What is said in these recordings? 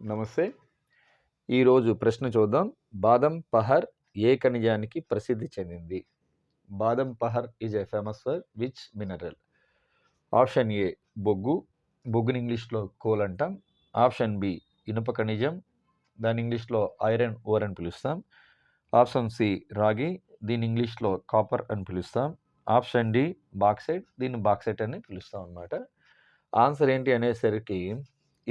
నమస్తే. ఈరోజు ప్రశ్న చూద్దాం. బాదం పహర్ ఏ ఖనిజానికి ప్రసిద్ధి చెందింది? Badam Pahar is a famous for which mineral option A బొగ్గు. బొగ్గుని ఇంగ్లీష్లో కోల్ అంటాం. ఆప్షన్ బి ఇనుప ఖనిజం. దాని ఇంగ్లీష్లో ఐరన్ ఓర్ అని పిలుస్తాం. ఆప్షన్ సి రాగి. దీని ఇంగ్లీష్లో కాపర్ అని పిలుస్తాం. Option D bauxite. దీన్ని బాక్సైట్ అని పిలుస్తాం అనమాట ఆన్సర్ ఏంటి అనేసరికి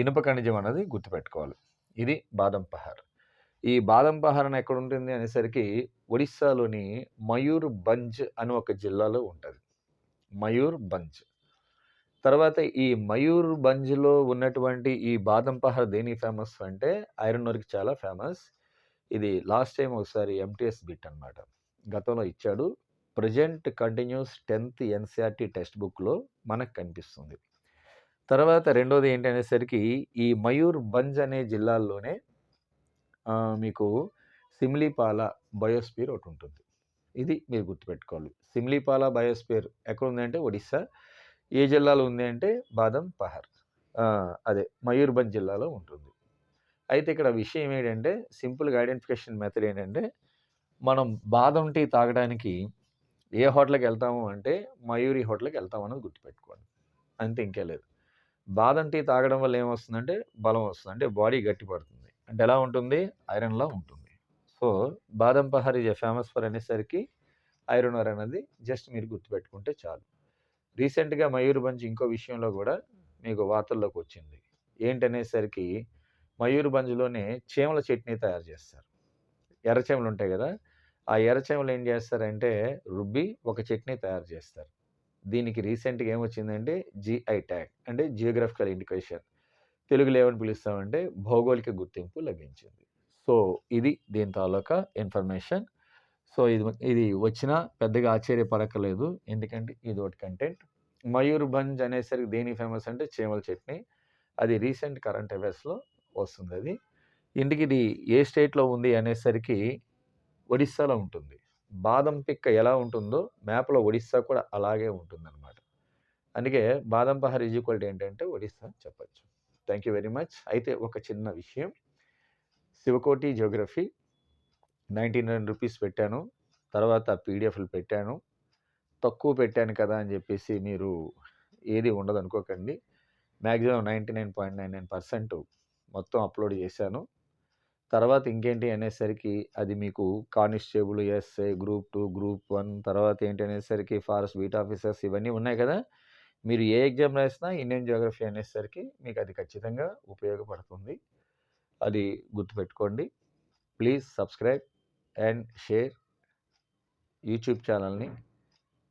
ఇనుప ఖనిజం అనేది గుర్తుపెట్టుకోవాలి. ఇది బాదం పహార్. ఈ బాదం పహార్ అని ఎక్కడ ఉంటుంది అనేసరికి ఒడిస్సాలోని మయూర్ బంజ్ అని ఒక జిల్లాలో ఉంటుంది. మయూర్ బంజ్. తర్వాత ఈ మయూర్ బంజ్లో ఉన్నటువంటి ఈ బాదం పహార్ దేని ఫేమస్ అంటే ఐరన్ వర్క్ చాలా ఫేమస్. ఇది లాస్ట్ టైం ఒకసారి ఎంటీఎస్ బిట్ అనమాట గతంలో ఇచ్చాడు. Present continuous tenth NCERT text బుక్లో మనకు కనిపిస్తుంది. తర్వాత రెండోది ఏంటి అనేసరికి ఈ మయూర్భంజ్ అనే జిల్లాల్లోనే మీకు సిమ్లీపాల బయోస్పియర్ ఒకటి ఉంటుంది. ఇది మీరు గుర్తుపెట్టుకోవాలి. సిమ్లీపాల బయోస్పియర్ ఎక్కడ ఉంది అంటే ఒడిస్సా ఏ జిల్లాలో ఉంది అంటే బాదం పహర్. అదే మయూర్భంజ్ జిల్లాలో ఉంటుంది. అయితే ఇక్కడ విషయం ఏంటంటే సింపుల్గా ఐడెంటిఫికేషన్ మెథడ్ ఏంటంటే మనం బాదం టీ తాగడానికి ఏ హోటల్కి వెళ్తాము అంటే మయూరి హోటల్కి వెళ్తామన్నది గుర్తుపెట్టుకోండి. అంతే ఇంకే లేదు. బాదం టీ తాగడం వల్ల ఏమొస్తుందంటే బలం వస్తుంది. అంటే బాడీ గట్టిపడుతుంది. అంటే ఎలా ఉంటుంది? ఐరన్లా ఉంటుంది. So Badam Pahar is famous for అనేసరికి ఐరన్ వర్ అనేది జస్ట్ మీరు గుర్తుపెట్టుకుంటే చాలు. రీసెంట్గా మయూర్భంజ్ ఇంకో విషయంలో కూడా మీకు వార్తల్లోకి వచ్చింది. ఏంటనేసరికి మయూర్భంజ్లోనే చేమల చట్నీ తయారు చేస్తారు. ఎర్రచేమలు ఉంటాయి కదా? ఆ ఎర్రచేమలు ఏం చేస్తారంటే రుబ్బి ఒక చట్నీ తయారు చేస్తారు. దీనికి రీసెంట్గా ఏమొచ్చిందంటే జిఐ ట్యాగ్ అంటే జియోగ్రఫికల్ ఇండికేషన్ తెలుగులో ఏమని పిలుస్తామంటే భౌగోళిక గుర్తింపు లభించింది. సో ఇది దీని తాలూకా ఇన్ఫర్మేషన్. సో ఇది ఇది వచ్చినా పెద్దగా ఆశ్చర్యపడకలేదు ఎందుకంటే ఇది ఒకటి కంటెంట్. మయూర్భంజ్ అనేసరికి దేని ఫేమస్ అంటే చేమల చట్నీ. అది రీసెంట్ కరెంట్ అఫైర్స్లో వస్తుంది అది. ఇంటికి ఇది ఏ స్టేట్లో ఉంది అనేసరికి ఒడిస్సాలో ఉంటుంది. బాదం పిక్క ఎలా ఉంటుందో మ్యాప్లో ఒడిస్సా కూడా అలాగే ఉంటుందన్నమాట. అందుకే బాదం పహార్ ఈజ్ ఈక్వల్ ఏంటంటే ఒడిస్సా చెప్పచ్చు. థ్యాంక్ యూ వెరీ మచ్ అయితే ఒక చిన్న విషయం. Shivakoti geography ninety nine rupees పెట్టాను. తర్వాత పీడిఎఫ్లు పెట్టాను. తక్కువ పెట్టాను కదా అని చెప్పేసి మీరు ఏది ఉండదు అనుకోకండి. Maximum ninety nine point nine nine percent మొత్తం అప్లోడ్ చేశాను. తర్వాత ఇంకేంటి అనేసరికి అది మీకు constable SA group two group one తర్వాత ఏంటి అనేసరికి ఫారెస్ట్ బీట్ ఆఫీసర్స్ ఇవన్నీ ఉన్నాయి కదా! మీరు ఏ ఎగ్జామ్ రాసినా ఇండియన్ జియోగ్రఫీ అనేసరికి మీకు అది ఖచ్చితంగా ఉపయోగపడుతుంది. అది గుర్తుపెట్టుకోండి. Please subscribe and share YouTube ఛానల్ని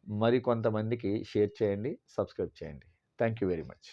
మరి కొంతమందికి షేర్ చేయండి సబ్స్క్రైబ్ చేయండి. Thank you very much.